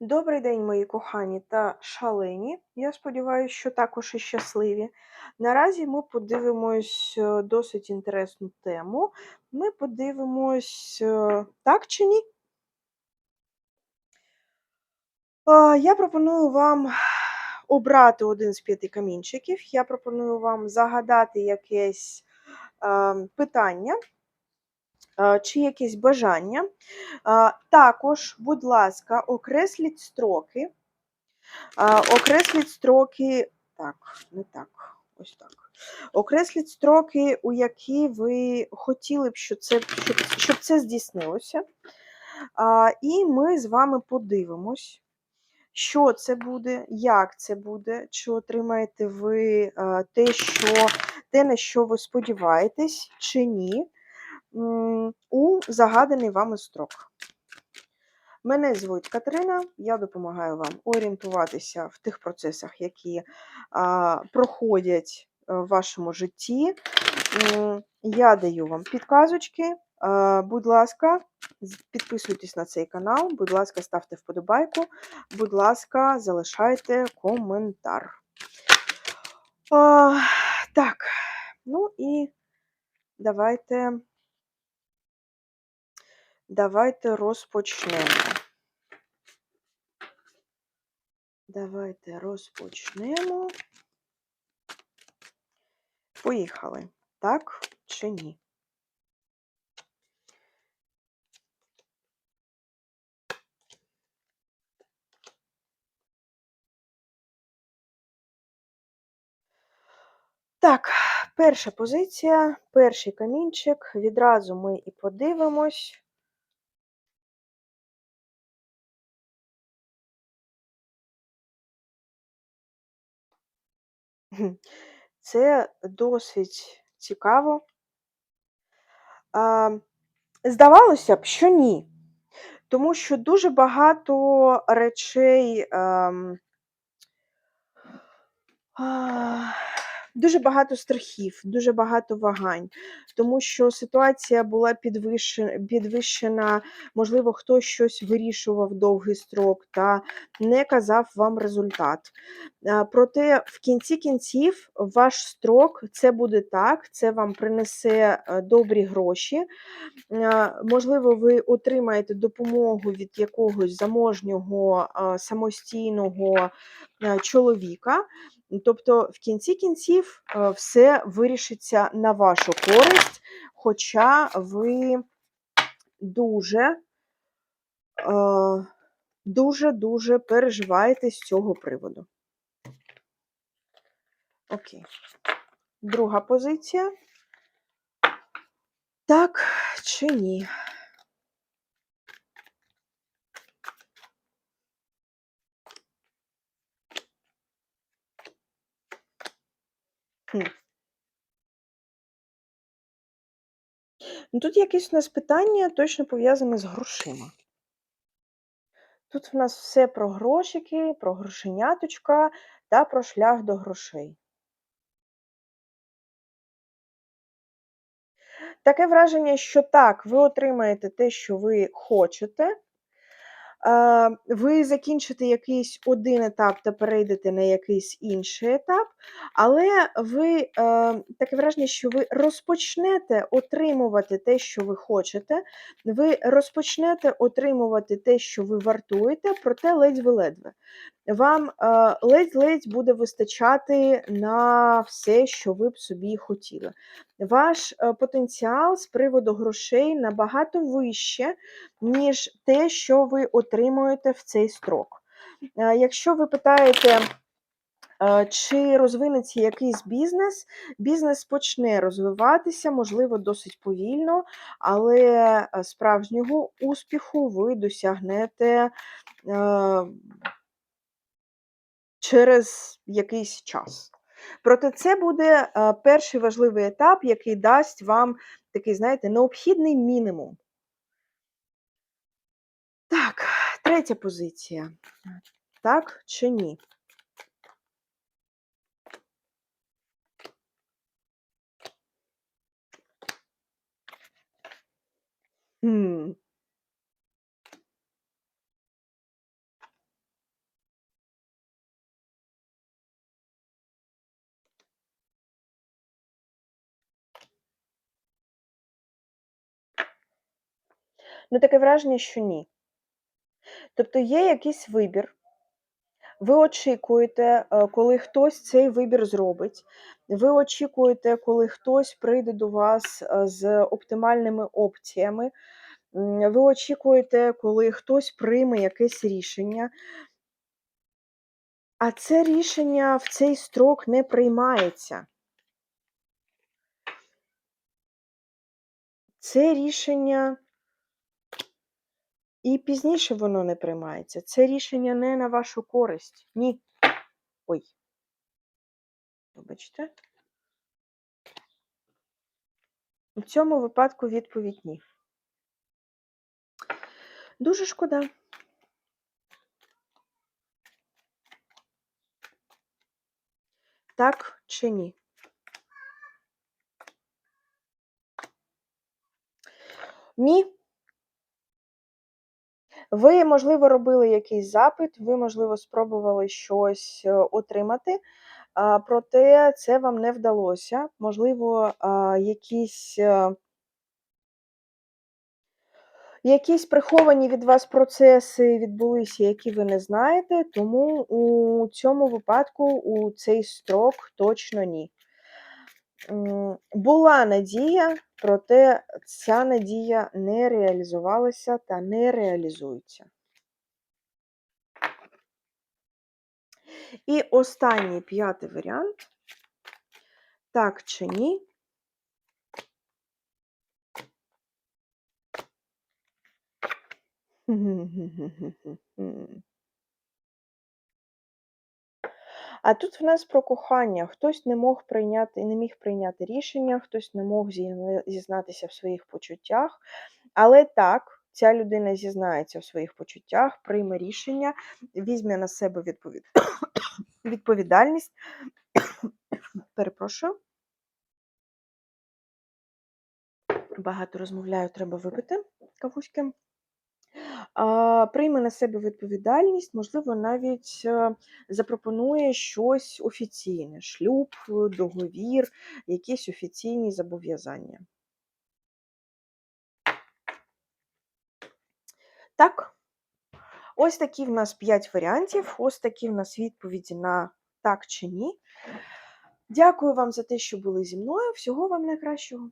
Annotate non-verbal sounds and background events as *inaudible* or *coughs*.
Добрий день, мої кохані та шалені. Я сподіваюся, що також і щасливі. Наразі ми подивимось е, досить інтересну тему. Ми подивимось, е, так чи ні? Я пропоную вам обрати один з п'яти камінчиків. Я пропоную вам загадати якесь е, питання чи якесь бажання. Е, Також, будь ласка, окресліть строки. Окресліть строки. Так, не так, ось так. Окресліть строки, у які ви хотіли б, щоб це, щоб, щоб це здійснилося. І ми з вами подивимось, що це буде, як це буде, чи отримаєте ви те, що, те, на що ви сподіваєтесь, чи ні, у загаданий вами строк. Мене звуть Катерина, я допомагаю вам орієнтуватися в тих процесах, які а, проходять е, в вашому житті. Я даю вам підказочки. Будь ласка, підписуйтесь на цей канал, будь ласка, ставте вподобайку, будь ласка, залишайте коментар. А, Так, ну і давайте, давайте розпочнемо. Давайте розпочнемо. Поїхали. Так чи ні? Так, перша позиція, перший камінчик. Відразу ми і подивимось. Це досить цікаво. Здавалося б, що ні. Тому що дуже багато речей. Дуже багато страхів, дуже багато вагань, тому що ситуація була підвищена, підвищена, можливо, хтось щось вирішував довгий строк та не казав вам результат. Проте в кінці кінців ваш строк це буде так, це вам принесе е, добрі гроші. Е, Можливо, ви отримаєте допомогу від якогось заможнього самостійного е, чоловіка. Тобто, в кінці кінців е, все вирішиться на вашу користь, хоча ви дуже, е, дуже-дуже переживаєте з цього приводу. Окей. Друга позиція. Так чи ні? Хм. Ну, тут якесь у нас питання точно пов'язане з грошима. Тут в нас все про грошики, про грошеняточка та про шлях до грошей. Таке враження, що так, ви отримаєте те, що ви хочете. Ви закінчите якийсь один етап та перейдете на якийсь інший етап, але ви таке враження, що ви розпочнете отримувати те, що ви хочете, ви розпочнете отримувати те, що ви вартуєте, проте ледь-ледве. Вам е, ледь-ледь буде вистачати на все, що ви б собі хотіли. Ваш е, потенціал з приводу грошей набагато вище, ніж те, що ви отримуєте в цей строк. Е, Якщо ви питаєте, чи розвинеться якийсь бізнес, бізнес почне розвиватися, можливо, досить повільно, але справжнього успіху ви досягнете через якийсь час. Проте це буде е, перший важливий етап, який дасть вам такий, знаєте, необхідний мінімум. Так, третя позиція. Так чи ні? Ну, таке враження, що ні. Тобто є якийсь вибір. Ви очікуєте, е, коли хтось цей вибір зробить. Ви очікуєте, коли хтось прийде до вас е, з оптимальними опціями. Ви очікуєте, коли хтось прийме якесь рішення. А це рішення в цей строк не приймається. Це рішення і пізніше воно не приймається. Це рішення не на вашу користь. Ні. Ой. Вибачте. У цьому випадку відповідь ні. Дуже шкода. Так чи ні? Ні. Ви, можливо, робили якийсь запит, ви, можливо, спробували щось е, отримати, проте це вам не вдалося. Можливо, якісь, е, якісь приховані від вас процеси відбулися, які ви не знаєте, тому у цьому випадку у цей строк точно ні. Була надія, проте ця надія не реалізувалася та не реалізується. І останній п'ятий варіант. Так чи ні? *laughs* А тут в нас про кохання. Хтось не мог прийняти, не міг прийняти рішення, хтось не мог зізнатися в своїх почуттях. Але так, ця людина зізнається в своїх почуттях, прийме рішення, візьме на себе відповід... *coughs* відповідальність. *coughs* Перепрошую. Багато розмовляю, треба випити кавуськи. Прийме на себе відповідальність, можливо, навіть е, запропонує щось офіційне: шлюб, договір, якісь офіційні зобов'язання. Так, ось такі в нас 5 варіантів, ось такі в нас відповіді на так чи ні. Дякую вам за те, що були зі мною. Всього вам найкращого.